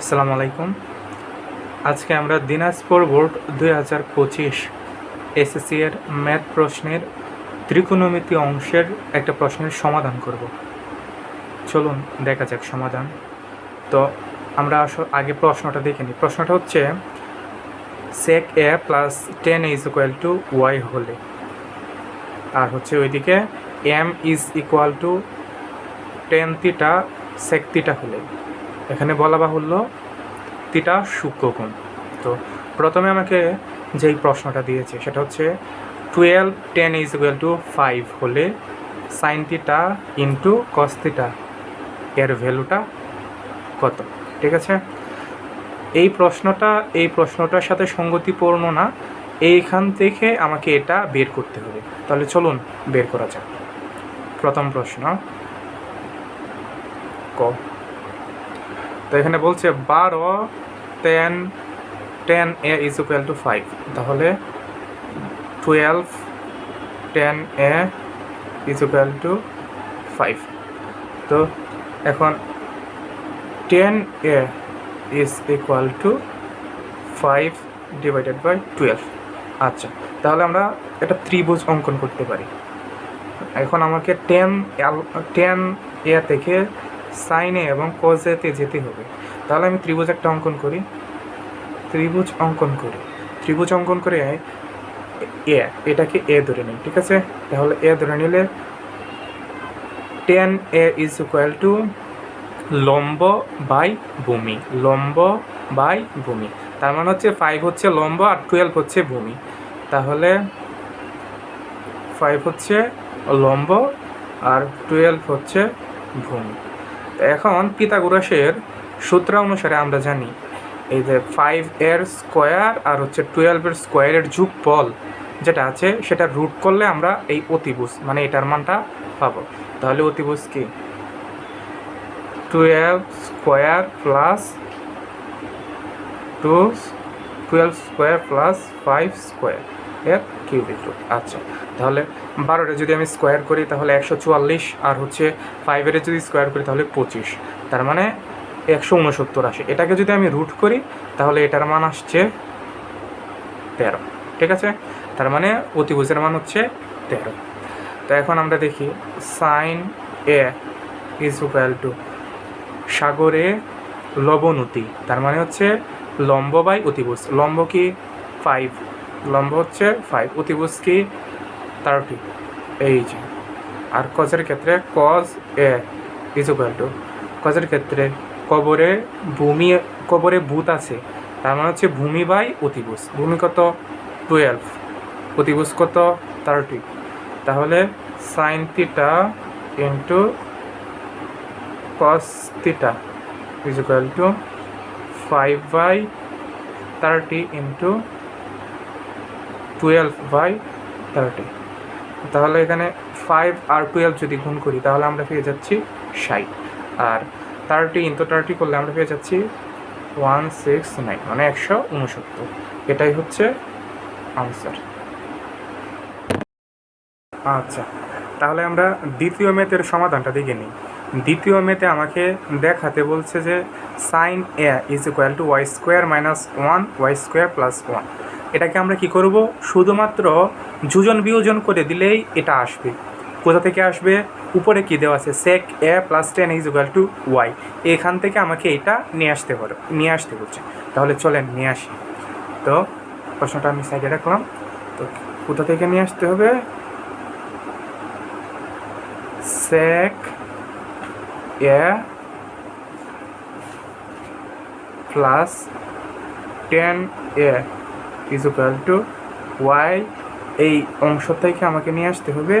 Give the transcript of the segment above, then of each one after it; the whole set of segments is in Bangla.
আসসালামু আলাইকুম। আজকে আমরা দিনাজপুর বোর্ড দুই হাজার পঁচিশ এসএসসি এর ম্যাথ প্রশ্নের ত্রিকোণমিতি অংশের একটা প্রশ্নের সমাধান করব। চলুন দেখা যাক সমাধান। তো আমরা আগে প্রশ্নটা দেখে নিই। প্রশ্নটা হচ্ছে sec A plus tan is equal to Y হলে। আর হচ্ছে ওইদিকে M is equal to tan theta sec theta হলে। এখানে বলা বাহুল্য তিটা সূক্ষ্মকোণ। তো প্রথমে আমাকে যেই প্রশ্নটা দিয়েছে সেটা হচ্ছে twelve tan is equal to five হলে sine theta into cos theta এর ভ্যালুটা কত? ঠিক আছে? এই প্রশ্নটা, এই প্রশ্নটার সাথে সঙ্গতিপূর্ণ না। এইখান থেকে আমাকে এটা বের করতে হবে। তাহলে চলুন বের করা যাক। প্রথম প্রশ্ন ক। তো এখানে বলছে বারো tan tan A is equal to five তাহলে twelve tan A is equal to five তো এখন tan A is equal to five divided by twelve আচ্ছা তাহলে আমরা এটা ত্রিভুজ অঙ্কন করতে পারি। এখন আমাকে টেন টেন এ থেকে সাইনে এবং কজেতে যেতে হবে। তাহলে আমি ত্রিভুজ একটা অঙ্কন করি। ত্রিভুজ অঙ্কন করি। ত্রিভুজ অঙ্কন করে এ, এটাকে এ ধরে নিই, ঠিক আছে? তাহলে এ ধরে নিলে tan A is equal to লম্ব বাই ভূমি, লম্ব বাই ভূমি। তার মানে হচ্ছে ফাইভ হচ্ছে লম্ব আর টুয়েলভ হচ্ছে ভূমি। তাহলে ফাইভ হচ্ছে লম্ব আর টুয়েলভ হচ্ছে ভূমি। এখন পিতাগোরাসের সূত্র অনুসারে আমরা জানি, এই যে ফাইভ এর স্কোয়ার আর হচ্ছে টুয়েলভের স্কোয়ারের যুগফল যেটা আছে, সেটা রুট করলে আমরা এই অতিভুজ মানে এটার মানটা পাবো। তাহলে অতিভুজ কি? Twelve square plus two twelve square plus five square এর কিউবিক রুট। আচ্ছা তাহলে বারোটা যদি আমি স্কোয়ার করি, তাহলে একশো চুয়াল্লিশ, আর হচ্ছে ফাইভের যদি স্কোয়ার করি, তাহলে পঁচিশ। তার মানে একশো উনসত্তর আসে। এটাকে যদি আমি রুট করি, তাহলে এটার মান আসছে তেরো। ঠিক আছে? তার মানে অতিভুজের মান হচ্ছে তেরো। তো এখন আমরা দেখি sine A is equal to সাগরে লবণতি তার মানে হচ্ছে লম্ব বাই অতিভুজ। লম্ব কি? ফাইভ লম্ব হচ্ছে ফাইভ অতিভুজ কি থার্টি এই যে। আর কজের ক্ষেত্রে cos A is equal to কজের ক্ষেত্রে কবরে ভূমি, কবরে ভূত আছে, তার মানে হচ্ছে ভূমি বাই অতিভুজ ভূমি কত? টুয়েলভ অতিভুজ কত? থার্টি তাহলে sine theta into cos theta is to five by thirty into twelve by thirty তাহলে এখানে ফাইভ আর টুয়েলভ যদি গুণ করি, তাহলে আমরা পেয়ে যাচ্ছি ষাট। আর থার্টি ইন্টু থার্টি করলে আমরা পেয়ে যাচ্ছি ওয়ান সিক্স নাইন মানে একশো উনসত্তর। এটাই হচ্ছে আনসার আচ্ছা তাহলে আমরা দ্বিতীয় মেথের সমাধানটা দেখে নিই। দ্বিতীয় মেতে আমাকে দেখাতে বলছে যে sine A is equal to Y square minus one Y square plus one এটাকে আমরা কি করব? শুধুমাত্র যোজন বিয়োজন করে দিলেই এটা আসবে। কোথা থেকে আসবে? উপরে কি দেওয়া আছে? Sec A plus tan is equal to Y এখান থেকে আমাকে এটা নিয়ে আসতে পারো নিয়ে আসতে বলছে। তাহলে চলেন নিয়ে আসি। তো প্রশ্নটা আমি সাইডে রাখলাম। তো কোথা থেকে নিয়ে আসতে হবে? sec a plus 10 a is equal to y এই অংশ থেকে আমাকে নিয়ে আসতে হবে।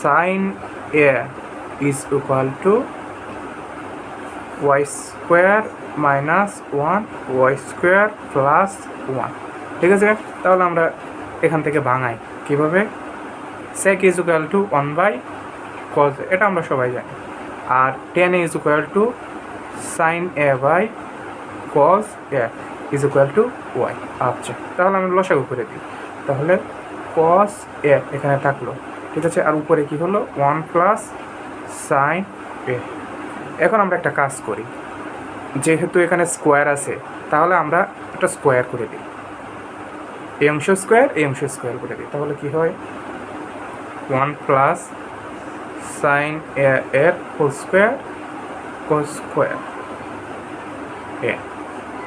Sine A is equal to Y square minus one Y square plus one ঠিক আছে তাহলে আমরা এখান থেকে ভাঙাই। কীভাবে? Sec is equal to one by cos এটা আমরা সবাই জানি। আর tan is equal to sine A by cos A is equal to Y আচ্ছা তাহলে আমরা লসাগু করে দিই। তাহলে কস এ এখানে থাকল। ঠিক আছে, আর উপরে কি হলো? ওয়ান প্লাস সাইন এ এখন আমরা একটা কাজ করি। যেহেতু এখানে স্কোয়ার আছে, তাহলে আমরা একটা স্কোয়ার করে দিই। এই অংশ স্কোয়ার এই অংশ স্কোয়ার করে দিই। তাহলে কি হয়? ওয়ান প্লাস সাইন এ এর whole square cos square A.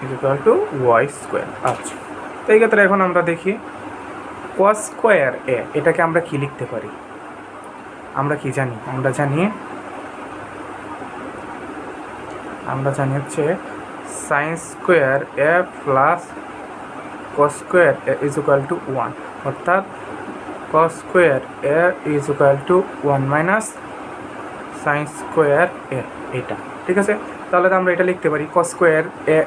Equal to Y square আচ্ছা তো এই ক্ষেত্রে এখন আমরা দেখি কস স্কোয়ার এ এটাকে আমরা কি লিখতে পারি? আমরা কি জানি? আমরা জানি আমরা জানি হচ্ছে sine square A plus cos square A is equal to one অর্থাৎ cos square A is equal to one minus sine square A, এটা। ঠিক আছে? তাহলে তো আমরা এটা লিখতে পারি কস স্কোয়ার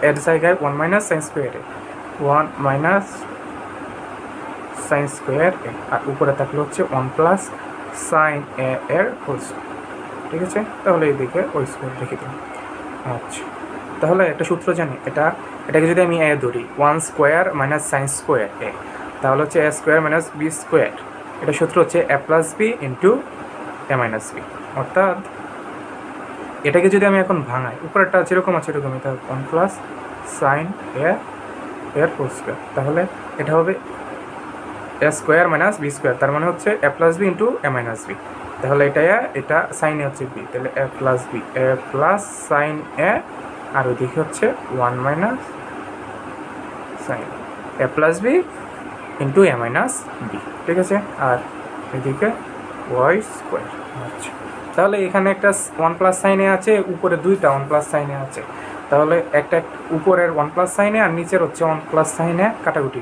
এর জায়গায় one minus sine square one minus sine square A, আর উপরে থাকলে হচ্ছে ওয়ান প্লাস সাইন এ এর হোল ঠিক আছে? তাহলে এইদিকে ওই স্কোয়ার লিখে দিন আচ্ছা। তাহলে একটা সূত্র জানি, এটা, এটাকে যদি আমি এ ধরি one square minus sine square A, তাহলে হচ্ছে A square minus B square এটা সূত্র হচ্ছে A plus B into A minus B অর্থাৎ এটাকে যদি আমি এখন ভাঙাই, উপরেরটা যেরকম আছে এরকমই তাহলে ওয়ান প্লাস সাইন এ, এর ফোর স্কোয়ার। তাহলে এটা হবে A square minus B square, তার মানে হচ্ছে A plus B into A minus B. তাহলে এটা এ, এটা সাইনে হচ্ছে বি, তাহলে A plus B, A plus sine A, আর ওদিকে হচ্ছে one minus sine, A plus B into A minus B, ঠিক আছে? আর এদিকে ওয়াই স্কোয়ার আচ্ছা। তাহলে এখানে একটা ওয়ান প্লাস সাইনে আছে, উপরে দুইটা ওয়ান প্লাস সাইনে আছে। তাহলে একটা উপরের ওয়ান প্লাস সাইনে আর নিচের হচ্ছে ওয়ান প্লাস সাইনে কাটাকুটি।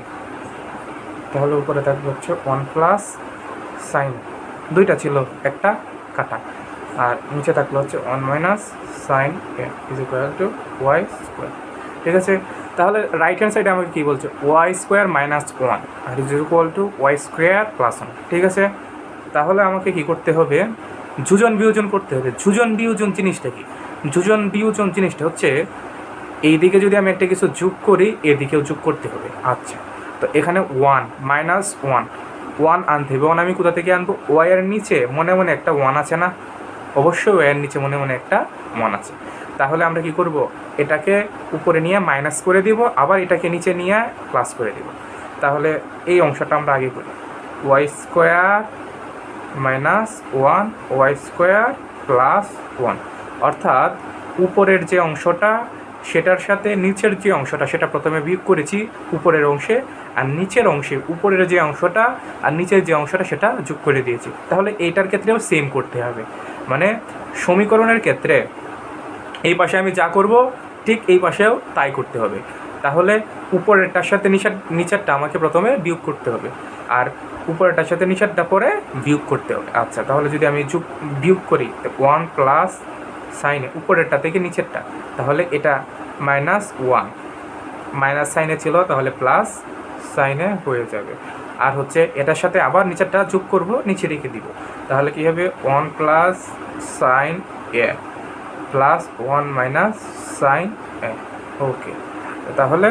তাহলে উপরে থাকবে হচ্ছে ওয়ান প্লাস সাইন। দুইটা ছিল, একটা কাটা। আর নিচে থাকল হচ্ছে one minus sine is equal to Y square. ঠিক আছে? তাহলে রাইট হ্যান্ড সাইডে আমাকে কী বলছে? Y square minus one. R is equal to Y square plus one. ঠিক আছে? তাহলে আমাকে কি করতে হবে? যোজন বিয়োজন করতে হবে। যোজন বিয়োজন জিনিসটা কি? যোজন বিয়োজন জিনিসটা হচ্ছে, এই দিকে যদি আমি একটা কিছু যোগ করি এদিকেও যোগ করতে হবে। আচ্ছা তো এখানে ওয়ান মাইনাস ওয়ান ওয়ান আনতে হবে। ওয়ান আমি কোথা থেকে আনব? ওয়াইয়ের নিচে। মনে মনে একটা ওয়ান আছে না? অবশ্যই ওয়াইয়ের নিচে মনে মনে একটা ওয়ান আছে। তাহলে আমরা কি করব? এটাকে উপরে নিয়ে মাইনাস করে দিব, আবার এটাকে নিচে নিয়ে প্লাস করে দিব। তাহলে এই অংশটা আমরা আগে করি। Y square minus one Y square plus one অর্থাৎ উপরের যে অংশটা, সেটার সাথে নিচের যে অংশটা, সেটা প্রথমে বিয়োগ করেছি উপরের অংশে, আর নিচের অংশে, উপরের যে অংশটা আর নিচের যে অংশটা, সেটা যোগ করে দিয়েছি। তাহলে এইটার ক্ষেত্রেও সেম করতে হবে। মানে সমীকরণের ক্ষেত্রে এই পাশে আমি যা করব, ঠিক এই পাশেও তাই করতে হবে। তাহলে উপরেরটার সাথে নিচের নিচেরটা আমাকে প্রথমে বিয়োগ করতে হবে। আর উপরেরটার সাথে নিচেরটা পরে বিয়োগ করতে হবে। আচ্ছা তাহলে যদি আমি যোগ, বিয়োগ করি ওয়ান প্লাস সাইনে উপরেরটা থেকে নিচেরটা, তাহলে এটা মাইনাস ওয়ান মাইনাস সাইনে ছিল, তাহলে প্লাস সাইনে হয়ে যাবে। আর হচ্ছে এটার সাথে আবার নিচেরটা যোগ করব, নিচে রেখে দিব। তাহলে কি হবে? One plus sine A plus one minus sine A okay তাহলে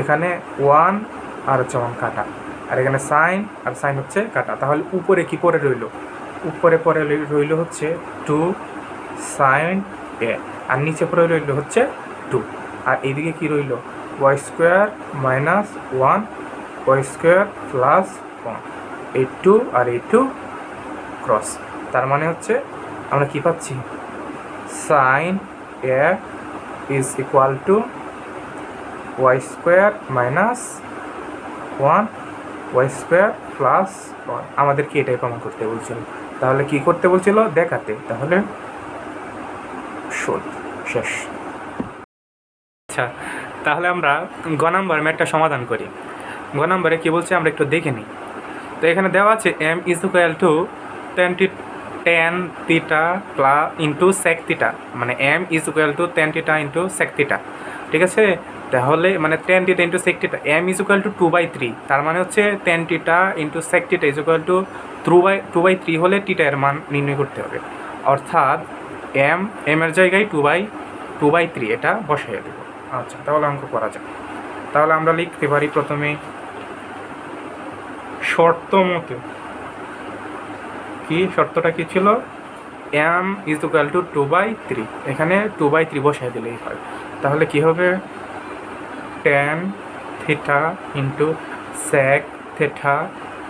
এখানে ওয়ান আর হচ্ছে ওয়ান কাটা। আর এখানে সাইন আর সাইন হচ্ছে কাটা। তাহলে উপরে কি পরে রইল? উপরে পরে রইল হচ্ছে টু সাইন এ আর নিচে পরে রইল হচ্ছে টু আর এইদিকে কি রইল? Y square minus one Y square plus one এই টু আর এই টু ক্রস তার মানে হচ্ছে আমরা কি পাচ্ছি? Sine A is equal to Y square minus one, Y square plus one. আমাদেরকে এটাই প্রমাণ করতে বলছিল। তাহলে কি করতে বলছিল? দেখাতে। তাহলে শেষ। আচ্ছা তাহলে আমরা গ নাম্বার ম্যাটটা সমাধান করি। গ নাম্বারে কী বলছে? আমরা একটু দেখে নিই। তো এখানে দেওয়া আছে M is equal to tan T tan theta plus into sec theta মানে M is equal to tan theta into sec theta ঠিক আছে? তাহলে মানে tan theta into sec theta M is equal to two by three তার মানে হচ্ছে tan theta into sec theta is equal to two by two by three হলে টিটা এর মান নির্ণয় করতে হবে। অর্থাৎ এম এম এর জায়গায় two by two by three এটা বসাইয়ে দেবো। আচ্ছা তাহলে অঙ্ক করা যাক। তাহলে আমরা লিখতে পারি প্রথমে শর্ত মতে, কি শর্তটা কি ছিল? M is equal to two by three এখানে টু বাই থ্রি বসাই দিলেই হয়। তাহলে কি হবে? Tan theta into sec theta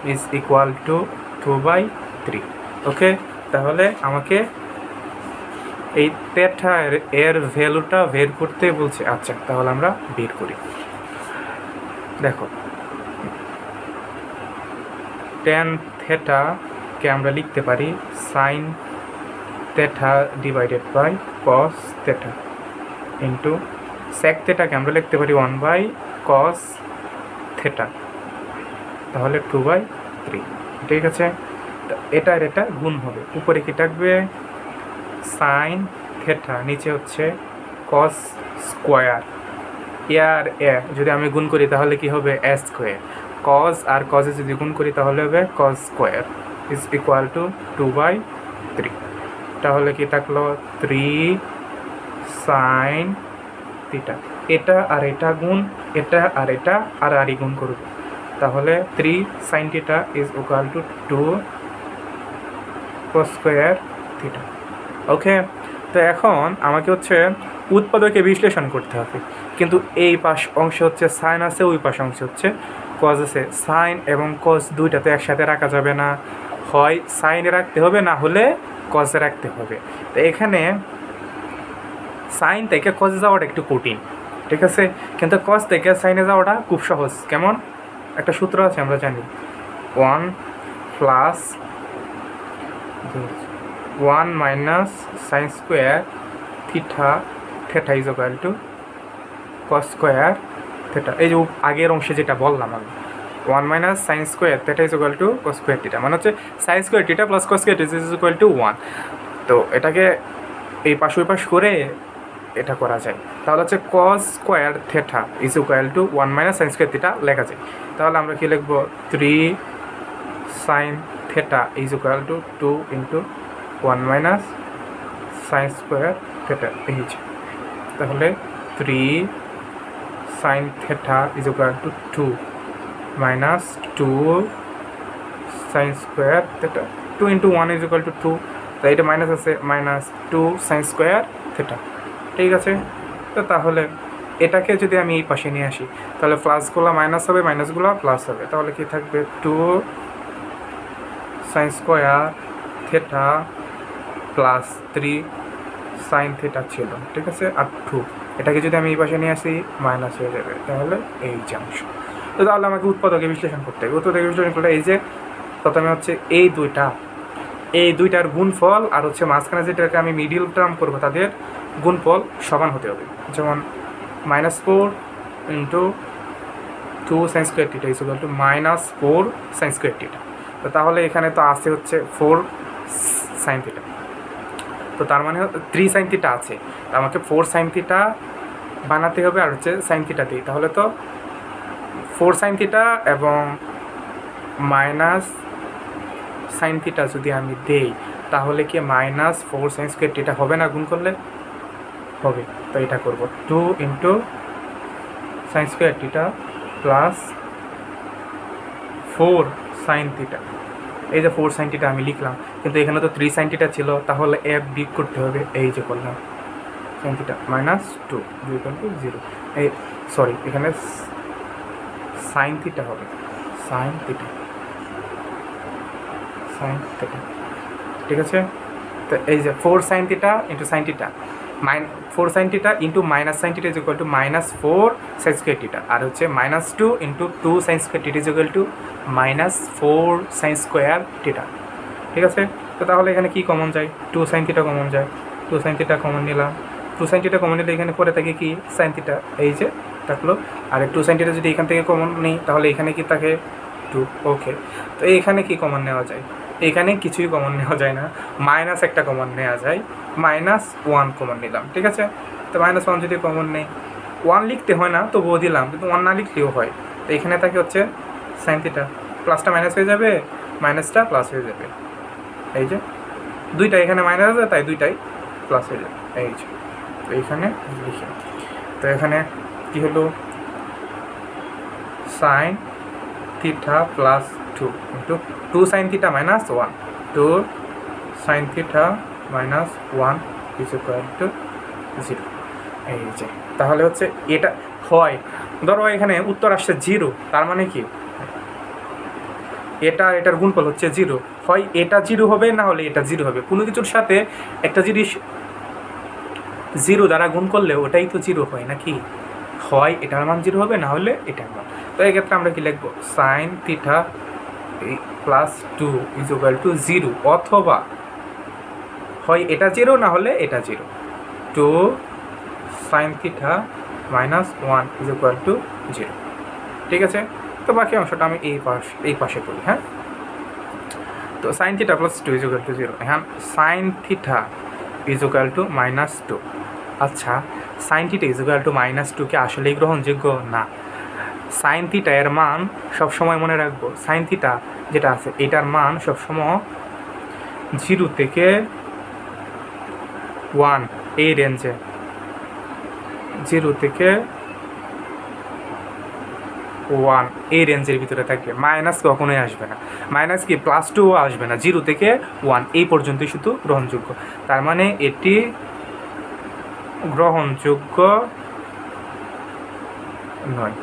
is equal to two by three okay তাহলে আমাকে এই থেটা এর ভ্যালুটা বের করতে বলছে। আচ্ছা তাহলে আমরা বের করি। দেখো। টেন থেটাকে আমরা লিখতে পারি sine theta divided by cos theta into sec থেটাকে আমরা লিখতে পারি ওয়ান বাই কস থেটা তাহলে টু বাই থ্রি ঠিক আছে? তো এটা আর গুণ হবে। উপরে কি থাকবে? সাইন থেটা নিচে হচ্ছে কস স্কোয়ার ইয়ার এ যদি আমি গুণ করি তাহলে কি হবে? এ স্কোয়ার কজ আর কজে যদি গুণ করি তাহলে হবে cos square is equal to two by three তাহলে কি থাকল? থ্রি সাইন থিটা এটা আর এটা গুণ, এটা আর এটা আর আরই গুণ করবে তাহলে three sine theta is equal to two square theta okay তো এখন আমাকে হচ্ছে উৎপাদকে বিশ্লেষণ করতে হবে। কিন্তু এই পাশ অংশ হচ্ছে সাইন আছে, ওই পাশ অংশ হচ্ছে কজ আছে। সাইন এবং কজ দুইটা তো একসাথে রাখা যাবে না। হয় সাইনে রাখতে হবে, না হলে কজে রাখতে হবে। তো এখানে সাইন থেকে কজে যাওয়াটা একটু কঠিন, ঠিক আছে? কিন্তু কস থেকে সাইনে যাওয়াটা খুব সহজ। কেমন? একটা সূত্র আছে, আমরা জানি। One plus one minus sine square theta theta is equal to cos square theta এই যে আগের অংশে যেটা বললাম আমি। One minus sine square theta is equal to cos square theta মানে হচ্ছে sine square theta plus cos square is equal to one তো এটাকে এই পাশ ওই পাশ করে এটা করা যায়। তাহলে হচ্ছে cos square theta is equal to one minus sine square theta লেখা যায়। তাহলে আমরা কি লিখব? Three sine theta is equal to two into one minus sine square theta এই তাহলে three sine theta is equal to two minus two sine square theta two into one is equal to two তাই এটা মাইনাস আছে minus two sine square theta ঠিক আছে? তো তাহলে এটাকে যদি আমি এই পাশে নিয়ে আসি, তাহলে প্লাসগুলো মাইনাস হবে মাইনাসগুলো প্লাস হবে। তাহলে কি থাকবে? Two sine square theta plus three sine theta ছিল, ঠিক আছে? আর টু এটাকে যদি আমি এই পাশে নিয়ে আসি মাইনাস হয়ে যাবে। তাহলে এই যে অংশ। তো তাহলে আমাকে উৎপাদকে বিশ্লেষণ করতে হবে। উৎপাদকে বিশ্লেষণ করলে এই যে প্রথমে হচ্ছে এই দুইটা, এই দুইটার গুণফল আর হচ্ছে মাঝখানে যেটাকে আমি মিডিল টার্ম করব তাদের গুণফল সমান হতে হবে। যেমন minus four into two sine square theta is two minus four sine square theta তো তাহলে এখানে তো আছে হচ্ছে ফোর সাইন থিটা তো তার মানে থ্রি সাইন থিটা আছে। তো আমাকে ফোর সাইন থিটা বানাতে হবে আর হচ্ছে সাইন থিটা দিই তাহলে তো ফোর সাইন থিটা এবং মাইনাস সাইন থিটা যদি আমি দেই, তাহলে কি minus four sine square theta হবে না গুণ করলে? হবে, তো এটা করব। Two into sine square theta plus four sine theta এই যে ফোর সাইন থিটা আমি লিখলাম, কিন্তু এখানে তো থ্রি সাইন থিটা ছিল, তাহলে এফ বিগ করতে হবে এই যে করলাম sine theta minus two equal to zero এই সরি এখানে সাইন থিটা হবে সাইন থিটা সাইন থিটা ঠিক আছে? তো এই যে four sine theta into sine theta minus four sine theta into minus sine theta is equal to minus four sine square theta আর হচ্ছে minus two into two sine square theta is equal to minus four sine square theta ঠিক আছে? তো তাহলে এখানে কি কমন যায়? টু সাইন থিটা কমন যায়। টু সাইন থিটা কমন নিলাম। টু সাইন থিটা কমন নিলে এখানে পরে থাকে কি? সাইন থিটা এই যে, থাকল। আর টু সাইন থিটা যদি এখান থেকে কমন নিই, তাহলে এখানে কি থাকে? টু ওকে তো এইখানে কি কমন নেওয়া যায়? এখানে কিছুই কমন নেওয়া যায় না। মাইনাস একটা কমন নেওয়া যায়। মাইনাস ওয়ান কমন নিলাম, ঠিক আছে? তো মাইনাস ওয়ান যদি কমন নেই ওয়ান লিখতে হয় না, তবুও দিলাম, কিন্তু ওয়ান না লিখলেও হয়। তো এখানে থাকে হচ্ছে সাইন থিটা প্লাসটা মাইনাস হয়ে যাবে মাইনাসটা প্লাস হয়ে যাবে। এই যে দুইটা এখানে মাইনাস আছে, তাই দুইটাই প্লাস হয়ে যাবে। এই যে, তো এইখানে লিখে তো এখানে কি হলো? Sine theta plus two into two sine theta minus one two sine theta minus one is equal to zero এই যে, তাহলে হচ্ছে এটা হয়। ধরো এখানে উত্তর আসছে জিরো তার মানে কি? এটা এটার গুণফল হচ্ছে জিরো হয় এটা জিরো হবে, না হলে এটা জিরো হবে। কোনো কিছুর সাথে একটা জিনিস জিরো দ্বারা গুণ করলে ওটাই তো জিরো হয়, নাকি? হয়, এটার মান জিরো হবে, না হলে এটার মান। তো এক্ষেত্রে আমরা কি লিখব? Sine theta plus two is equal to zero অথবা হয় এটা জিরো না হলে এটা zero two sine theta minus one is equal to zero ঠিক আছে? তো বাকি অংশটা আমি এই পাশ, এই পাশে করি হ্যাঁ? তো sine theta plus two is equal to zero হ্যাঁ sine theta is equal to minus two আচ্ছা sine theta is equal to minus two কি আসলেই গ্রহণযোগ্য না? সাইন থিটা এর মান সবসময় মনে রাখব। সাইন থিটা যেটা আছে, এটার মান সবসময় জিরো থেকে ওয়ান এই রেঞ্জে জিরো থেকে ওয়ান এই রেঞ্জের ভিতরে থাকবে। মাইনাস কখনোই আসবে না। মাইনাস কি প্লাস টুও আসবে না। জিরো থেকে ওয়ান এই পর্যন্তই শুধু গ্রহণযোগ্য। তার মানে এটি গ্রহণযোগ্য নয়।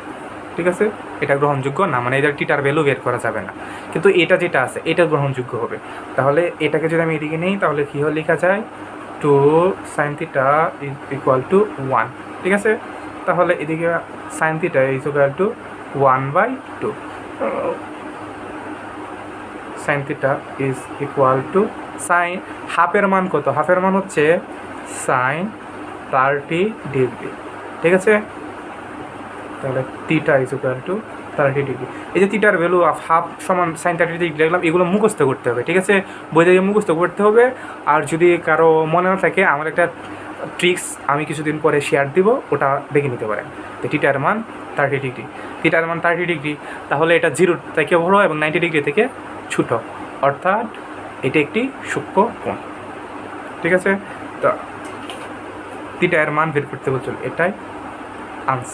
ঠিক আছে? এটা গ্রহণযোগ্য না মানে এটার টিটার ভ্যালু বের করা যাবে না। কিন্তু এটা যেটা আছে, এটা গ্রহণযোগ্য হবে। তাহলে এটাকে যদি আমি এদিকে নিই, তাহলে কী হলে লেখা যায় two sine theta is equal to one ঠিক আছে? তাহলে এদিকে sine theta is equal to one by two sine theta is equal to sine হাফের মান কত? হাফের মান হচ্ছে সাইন থার্টি ডিগ্রি ঠিক আছে? তাহলে theta is equal to thirty degree এই যে থিটার ভ্যালু হাফ সমান সাইন থার্টি ডিগ্রি লিখলাম, এগুলো মুখস্থ করতে হবে, ঠিক আছে? বই থেকে মুখস্থ করতে হবে। আর যদি কারও মনে না থাকে, আমার একটা ট্রিক্স আমি কিছুদিন পরে শেয়ার দিব, ওটা দেখে নিতে পারেন। তো থিটার মান থার্টি ডিগ্রি থিটার মান থার্টি ডিগ্রি তাহলে এটা জিরো থেকে বড় এবং নাইনটি ডিগ্রি থেকে ছোট। অর্থাৎ এটি একটি সূক্ষ্ম কোণ। ঠিক আছে? তো থিটা এর মান বের করতে বলছিল এটাই আনস